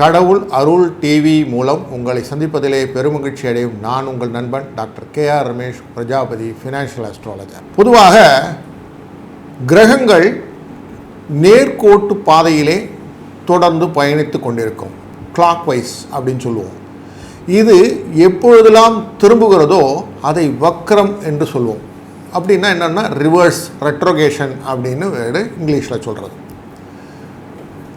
கடவுள் அருள் டிவி மூலம் உங்களை சந்திப்பதிலே பெருமகிழ்ச்சி அடையும் நான் உங்கள் நண்பன் doctor K R Ramesh Prajapati financial astrologer பொதுவாக கிரகங்கள் நேர்கோட்டு பாதையிலே தொடர்ந்து பயணித்து கொண்டிருக்கும். கிளாக் வைஸ் அப்படின்னு சொல்லுவோம். இது எப்பொழுதெல்லாம் திரும்புகிறதோ அதை வக்ரம் என்று சொல்லுவோம். அப்படின்னா என்னென்னா ரிவர்ஸ் ரெட்ரோகேஷன் அப்படின்னு வேறு இங்கிலீஷில் சொல்கிறது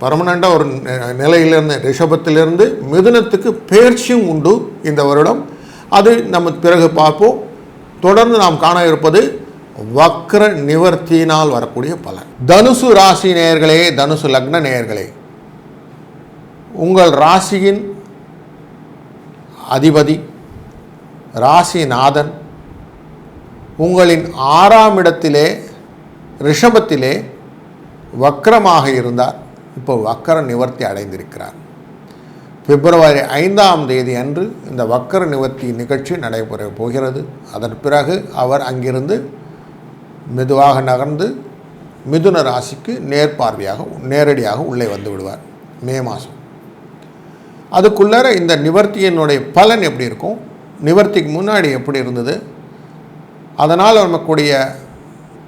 பர்மனெண்ட்டாக ஒரு நி- நிலையிலிருந்து ரிஷபத்திலிருந்து மிதுனத்துக்கு பயிற்சியும் உண்டு இந்த வருடம். அது நம்ம பிறகு பார்ப்போம். தொடர்ந்து நாம் காண இருப்பது வக்ர நிவர்த்தியினால் வரக்கூடிய பலன். தனுசு ராசி நேயர்களே தனுசு லக்ன நேயர்களே. உங்கள் ராசியின் அதிபதி ராசிநாதன் உங்களின் ஆறாம் இடத்திலே ரிஷபத்திலே வக்ரமாக இருந்தார். இப்போ வக்கர நிவர்த்தி அடைந்திருக்கிறார். பிப்ரவரி ஐந்தாம் தேதி அன்று இந்த வக்கர நிவர்த்தி நிகழ்ச்சி நடைபெற போகிறது. அதன் பிறகு அவர் அங்கிருந்து மெதுவாக நகர்ந்து மிதுன ராசிக்கு நேர்பார்வையாக நேரடியாக உள்ளே வந்து விடுவார். மே மாதம் அதுக்குள்ளார இந்த நிவர்த்தியினுடைய பலன் எப்படி இருக்கும்? நிவர்த்திக்கு முன்னாடி எப்படி இருந்தது? அதனால் நமக்குடைய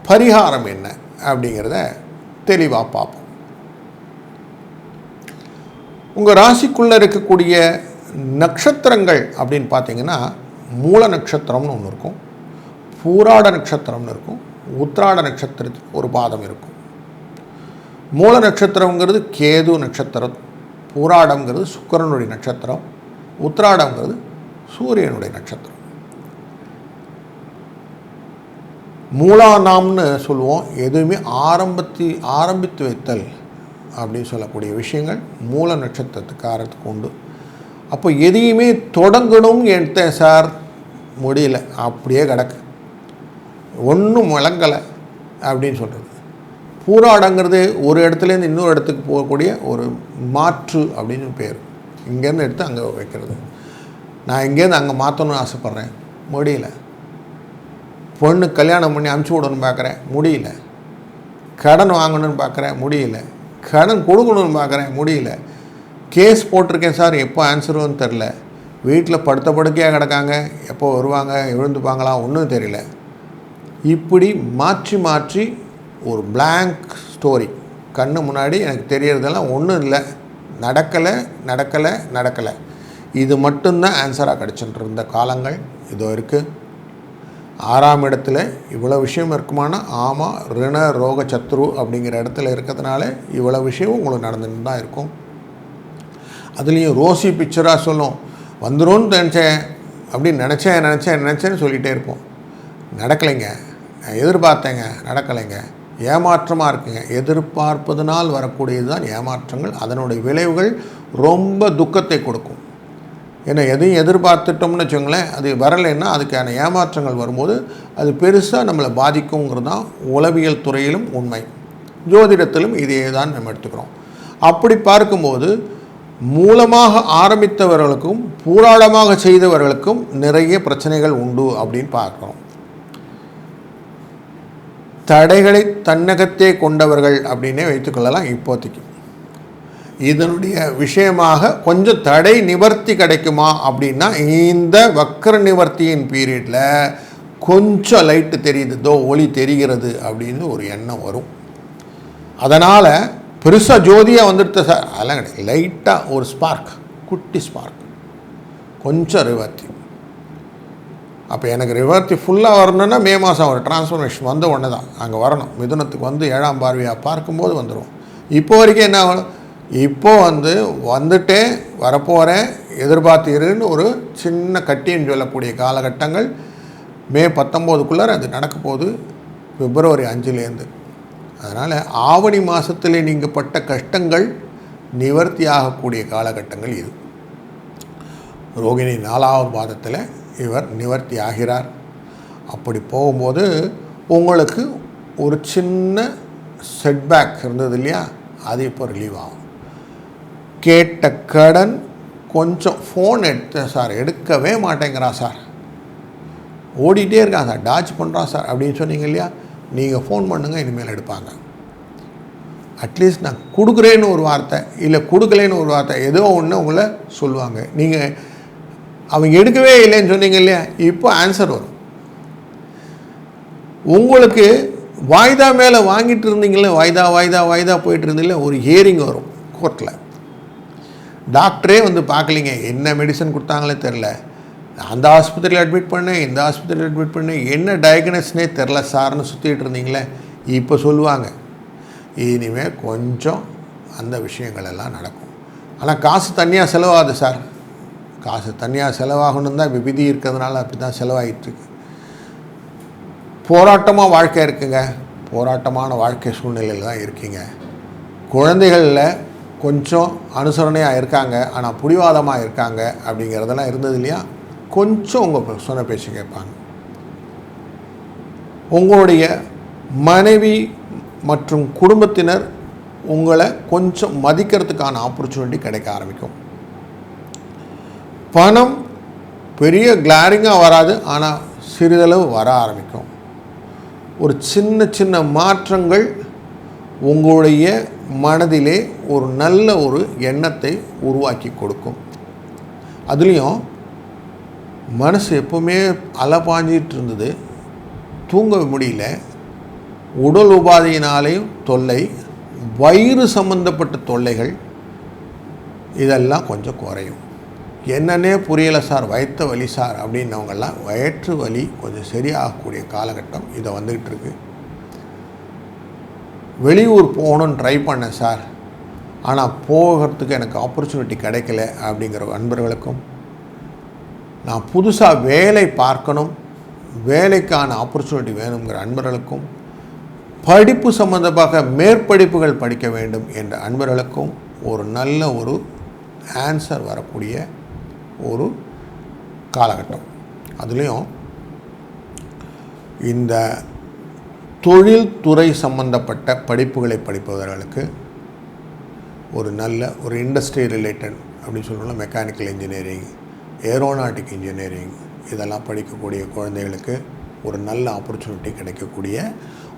பரிகாரம் என்ன அப்படிங்கிறத தெளிவாக பார்ப்போம். உங்கள் ராசிக்குள்ளே இருக்கக்கூடிய நட்சத்திரங்கள் அப்படின்னு பார்த்தீங்கன்னா மூல நட்சத்திரம்னு ஒன்று இருக்கும். பூராட நட்சத்திரம்னு இருக்கும். உத்ராட நட்சத்திரத்துக்கு ஒரு பாதம் இருக்கும். மூல நட்சத்திரங்கிறது கேது நட்சத்திரம் பூராடம்ங்கிறது சுக்கிரனுடைய நட்சத்திரம் உத்ராடம்ங்கிறது சூரியனுடைய நட்சத்திரம். மூலானாம்னு சொல்லுவோம். எதுவுமே ஆரம்பத்தி ஆரம்பித்து வைத்தல் அப்படின்னு சொல்லக்கூடிய விஷயங்கள் மூல நட்சத்திரத்துக்காரத்துக்கு உண்டு அப்போ எதையுமே தொடங்கணும் எடுத்தேன் சார் முடியல அப்படியே கிடக்கு. ஒன்றும் விளங்கலை அப்படின்னு சொல்கிறது பூராடங்கிறது ஒரு இடத்துலேருந்து இன்னொரு இடத்துக்கு போகக்கூடிய ஒரு மாற்று அப்படின்னு பேர். இங்கேருந்து எடுத்து அங்கே வைக்கிறது. நான் இங்கேருந்து அங்கே மாற்றணும்னு ஆசைப்பட்றேன். முடியல. பொண்ணு கல்யாணம் பண்ணி அமுச்சு விடணும்னு பார்க்குறேன். முடியல. கடன் வாங்கணும்னு பார்க்குறேன். முடியல. கடன் கொடுக்கணும்னு பார்க்குறேன் முடியல. கேஸ் போட்டிருக்கேன் சார் எப்போ ஆன்சர் வரும்னு தெரில. வீட்டில் படுத்த படுக்கையாக கிடக்காங்க எப்போ வருவாங்க எழுந்துப்பாங்களா ஒன்றும் தெரியல. இப்படி மாற்றி மாற்றி ஒரு பிளாங்க் ஸ்டோரி கண்ணு முன்னாடி எனக்கு தெரியறதெல்லாம் ஒன்றும் இல்லை. நடக்கலை நடக்கலை நடக்கலை. இது மட்டும்தான் ஆன்சராக கிடச்சிட்டு இருந்த காலங்கள். இதோ இருக்குது ஆறாம் இடத்துல இவ்வளோ விஷயம் இருக்குமானா ஆமாம் ரிண ரோக சத்ரு அப்படிங்கிற இடத்துல இருக்கிறதுனால இவ்வளோ விஷயம் உங்களுக்கு நடந்துட்டு தான் இருக்கும். அதுலேயும் ரோசி பிக்சராக சொல்லும் வந்துரும்னு நினச்சேன் அப்படின்னு நினச்சேன் நினச்சேன் நினச்சேன்னு சொல்லிகிட்டே இருப்போம். நடக்கலைங்க. நான் எதிர்பார்த்தேங்க நடக்கலைங்க. ஏமாற்றமாக இருக்குங்க. எதிர்பார்ப்பதனால் வரக்கூடியது தான் ஏமாற்றங்கள். அதனுடைய விளைவுகள் ரொம்ப துக்கத்தை கொடுக்கும். ஏன்னா எதையும் எதிர்பார்த்துட்டோம்னு வச்சுங்களேன் அது வரலைன்னா அதுக்கான ஏமாற்றங்கள் வரும்போது அது பெருசாக நம்மளை பாதிக்குங்கிறது தான் உளவியல் துறையிலும் உண்மை. ஜோதிடத்திலும் இதையே தான் நம்ம எடுத்துக்கிறோம். அப்படி பார்க்கும்போது மூலமாக ஆரம்பித்தவர்களுக்கும் பூராளமாக செய்தவர்களுக்கும் நிறைய பிரச்சனைகள் உண்டு அப்படின்னு பார்க்குறோம். தடைகளை தன்னகத்தே கொண்டவர்கள் அப்படின்னே வைத்துக்கொள்ளலாம் இப்போதைக்கு. இதனுடைய விஷயமாக கொஞ்சம் தடை நிவர்த்தி கிடைக்குமா அப்படின்னா இந்த வக்கர நிவர்த்தியின் பீரியடில் கொஞ்சம் லைட்டு தெரியுது தோ ஒளி தெரிகிறது அப்படின்னு ஒரு எண்ணம் வரும். அதனால் பெருசாக ஜோதியாக வந்துடுத்த சார் அதெல்லாம் கிடையாது. லைட்டாக ஒரு ஸ்பார்க் குட்டி ஸ்பார்க் கொஞ்சம் ரிவர்த்தி அப்போ எனக்கு ரிவர்த்தி ஃபுல்லாக வரணும்னா மே மாதம் ஒரு டிரான்ஸ்ஃபர்மேஷன் வந்த உடனே தான் அங்கே வரணும். மிதுனத்துக்கு வந்து ஏழாம் பார்வையாக பார்க்கும்போது வந்துடும் இப்போ வரைக்கும் என்ன இப்போ வந்து வந்துட்டே வரப்போகிறேன் எதிர்பார்த்தீருன்னு ஒரு சின்ன கட்டின்னு சொல்லக்கூடிய காலகட்டங்கள் மே பத்தொம்போதுக்குள்ளார அது நடக்க போகுது. பிப்ரவரி அஞ்சுலேருந்து. அதனால் ஆவணி மாதத்தில் நீங்கள் பட்ட கஷ்டங்கள் நிவர்த்தி ஆகக்கூடிய காலகட்டங்கள் இது. ரோகிணி நாலாவது மாதத்தில் இவர் நிவர்த்தி ஆகிறார். அப்படி போகும்போது உங்களுக்கு ஒரு சின்ன செட்பேக் இருந்தது இல்லையா? அது இப்போ ரிலீவ் ஆகும். கேட்ட கடன் கொஞ்சம் ஃபோன் எடுத்த சார் எடுக்கவே மாட்டேங்கிறான் சார் ஓடிட்டே இருக்கான் சார் டாச் பண்ணுறான் சார் அப்படின்னு சொன்னீங்க இல்லையா? நீங்கள் ஃபோன் பண்ணுங்கள் இனிமேல் எடுப்பாங்க. அட்லீஸ்ட் நான் கொடுக்குறேன்னு ஒரு வார்த்தை இல்லை கொடுக்கலேன்னு ஒரு வார்த்தை ஏதோ ஒன்று உங்களை சொல்லுவாங்க. நீங்கள் அவங்க எடுக்கவே இல்லைன்னு சொன்னீங்க இல்லையா? இப்போ ஆன்சர் வரும். உங்களுக்கு வாய்தா மேலே வாங்கிட்டு இருந்தீங்களே வாய்தா வாய்தா வாய்தா போயிட்டு இருந்தீங்களே ஒரு ஹியரிங் வரும் கோர்ட்டில் டாக்டரே வந்து பார்க்கலிங்க. என்ன மெடிசன் கொடுத்தாங்களே தெரில அந்த ஆஸ்பத்திரியில் அட்மிட் பண்ணேன் இந்த ஆஸ்பத்திரியில் அட்மிட் பண்ணேன். என்ன டயக்னஸ்னே தெரில சார்னு சுற்றிட்டு இருந்தீங்களே? இப்போ சொல்லுவாங்க. இனிமேல் கொஞ்சம் அந்த விஷயங்கள் எல்லாம் நடக்கும். ஆனால் காசு தனியாக செலவாகுது சார். காசு தனியாக செலவாகணும் தான் இப்போ விதி இருக்கிறதுனால அப்படி தான் செலவாகிட்டுருக்கு போராட்டமாக வாழ்க்கை இருக்குங்க. போராட்டமான வாழ்க்கை சூழ்நிலையில் தான் இருக்கீங்க. குழந்தைகளில் கொஞ்சம் அனுசரணையாக இருக்காங்க ஆனால் புடிவாதமாக இருக்காங்க அப்படிங்கிறதெல்லாம் இருந்தது இல்லையா? கொஞ்சம் உங்கள் சொன்ன பேச்சு கேட்பாங்க. உங்களுடைய மனைவி மற்றும் குடும்பத்தினர் உங்களை கொஞ்சம் மதிக்கிறதுக்கான ஆப்பர்ச்சுனிட்டி கிடைக்க ஆரம்பிக்கும். பணம் பெரிய கிளாரிங்காக வராது ஆனால் சிறிதளவு வர ஆரம்பிக்கும். ஒரு சின்ன சின்ன மாற்றங்கள் உங்களுடைய மனதிலே ஒரு நல்ல ஒரு எண்ணத்தை உருவாக்கி கொடுக்கும். அதுலேயும் மனசு எப்போவுமே அலப்பாஞ்சிட்டு இருந்தது. தூங்க முடியல. உடல் உபாதையினாலேயும் தொல்லை வயிறு சம்பந்தப்பட்ட தொல்லைகள் இதெல்லாம் கொஞ்சம் குறையும். என்னன்னே புரியலை சார் வயிற்று வலி சார் அப்படின்னவங்கெல்லாம் வயிற்று வலி கொஞ்சம் சரியாகக்கூடிய காலகட்டம் இதை வந்துக்கிட்டு இருக்குது வெளியூர் போகணுன்னு ட்ரை பண்ணேன் சார் ஆனால் போகிறதுக்கு எனக்கு ஆப்பர்ச்சுனிட்டி கிடைக்கல அப்படிங்கிற அன்பர்களுக்கும் நான் புதுசாக வேலை பார்க்கணும் வேலைக்கான ஆப்பர்ச்சுனிட்டி வேணுங்கிற அன்பர்களுக்கும் படிப்பு சம்பந்தமாக மேற்படிப்புகள் படிக்க வேண்டும் என்ற அன்பர்களுக்கும் ஒரு நல்ல ஒரு ஆன்சர் வரக்கூடிய ஒரு காலகட்டம். அதுலேயும் இந்த தொழில்துறை சம்பந்தப்பட்ட படிப்புகளை படிப்பவர்களுக்கு ஒரு நல்ல ஒரு இண்டஸ்ட்ரி ரிலேட்டட் அப்படின்னு சொல்லணும்னா மெக்கானிக்கல் இன்ஜினியரிங் ஏரோநாட்டிக் இன்ஜினியரிங் இதெல்லாம் படிக்கக்கூடிய குழந்தைகளுக்கு ஒரு நல்ல ஆப்பர்ச்சுனிட்டி கிடைக்கக்கூடிய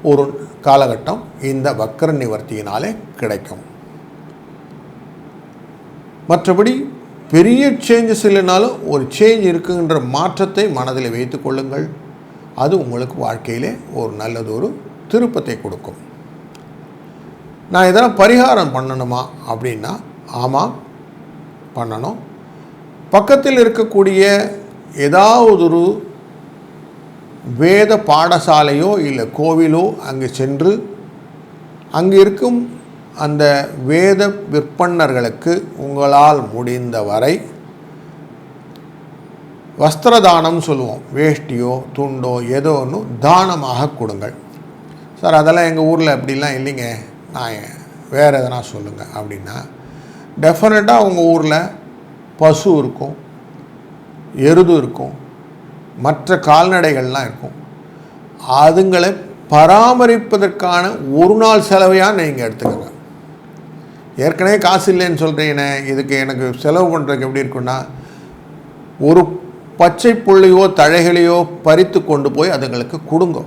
ஒரு காலகட்டம் இந்த வக்கர நிவர்த்தியினாலே கிடைக்கும். மற்றபடி பெரிய சேஞ்சஸ் இல்லைனாலும் ஒரு சேஞ்ச் இருக்குன்ற மாற்றத்தை மனதில் வைத்து கொள்ளுங்கள். அது உங்களுக்கு வாழ்க்கையிலே ஒரு நல்லதொரு திருப்பத்தை கொடுக்கும். நான் இதெல்லாம் பரிகாரம் பண்ணணுமா அப்படின்னா ஆமாம் பண்ணணும். பக்கத்தில் இருக்கக்கூடிய ஏதாவது ஒரு வேத பாடசாலையோ இல்லை கோவிலோ அங்கே சென்று அங்கே இருக்கும் அந்த வேத விற்பன்னர்களுக்கு உங்களால் முடிந்த வரை வஸ்திரதானம் சொல்லுவோம். வேஷ்டியோ துண்டோ ஏதோ ஒன்று தானமாக கொடுங்கள். சார் அதெல்லாம் எங்கள் ஊரில் அப்படிலாம் இல்லைங்க. நான் வேறு எதனா சொல்லுங்கள் அப்படின்னா டெஃபினட்டாக உங்கள் ஊரில் பசு இருக்கும் எருது இருக்கும் மற்ற கால்நடைகள்லாம் இருக்கும். அதுங்களை பராமரிப்பதற்கான ஒரு நாள் செலவையாக நீங்கள் எடுத்துக்கோங்க. ஏற்கனவே காசு இல்லைன்னு சொல்கிறீங்கண்ணே இதுக்கு எனக்கு செலவு பண்ணுறதுக்கு எப்படி இருக்குன்னா ஒரு பச்சை புள்ளையோ தழைகளையோ பறித்து கொண்டு போய் அதுங்களுக்கு கொடுங்க.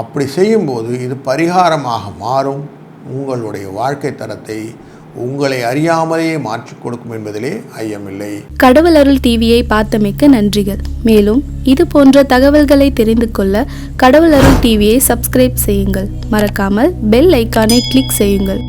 அப்படி செய்யும்போது இது பரிகாரமாக மாறும். உங்களுடைய வாழ்க்கை தரத்தை உங்களை அறியாமலேயே மாற்றிக் கொடுக்கும் என்பதிலே ஐயமில்லை. கடவுள் அருள் டிவியை பார்த்தமைக்க நன்றிகள். மேலும் இது போன்ற தகவல்களை தெரிந்து கொள்ள கடவுள் அருள் டிவியை சப்ஸ்கிரைப் செய்யுங்கள். மறக்காமல் பெல் ஐக்கானை கிளிக் செய்யுங்கள்.